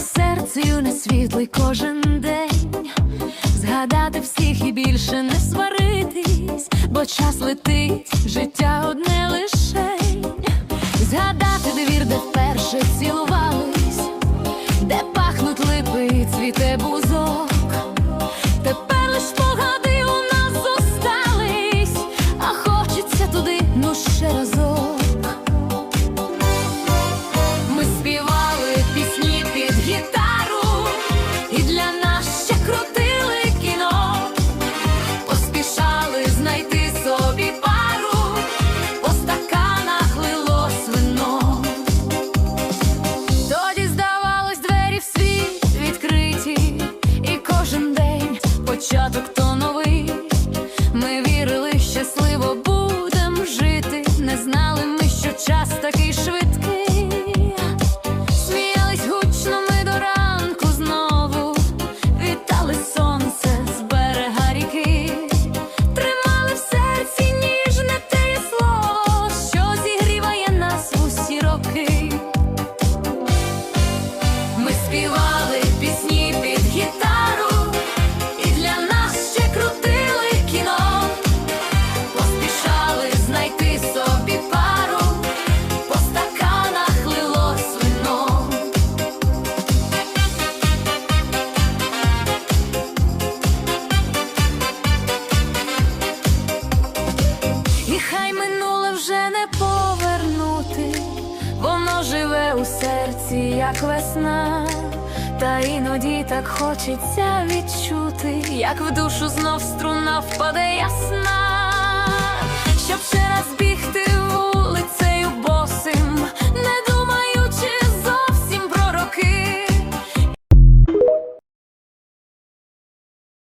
серцею не світлий кожен день, згадати всіх і більше не сваритись, бо час летить, життя одне лишень, згадати двір, де вперше цілувались, де пахнуть липи, і цвіте бузи. Початок І хай минуле вже не повернути, воно живе у серці, як весна, та іноді так хочеться відчути, як в душу знов струна впаде ясна.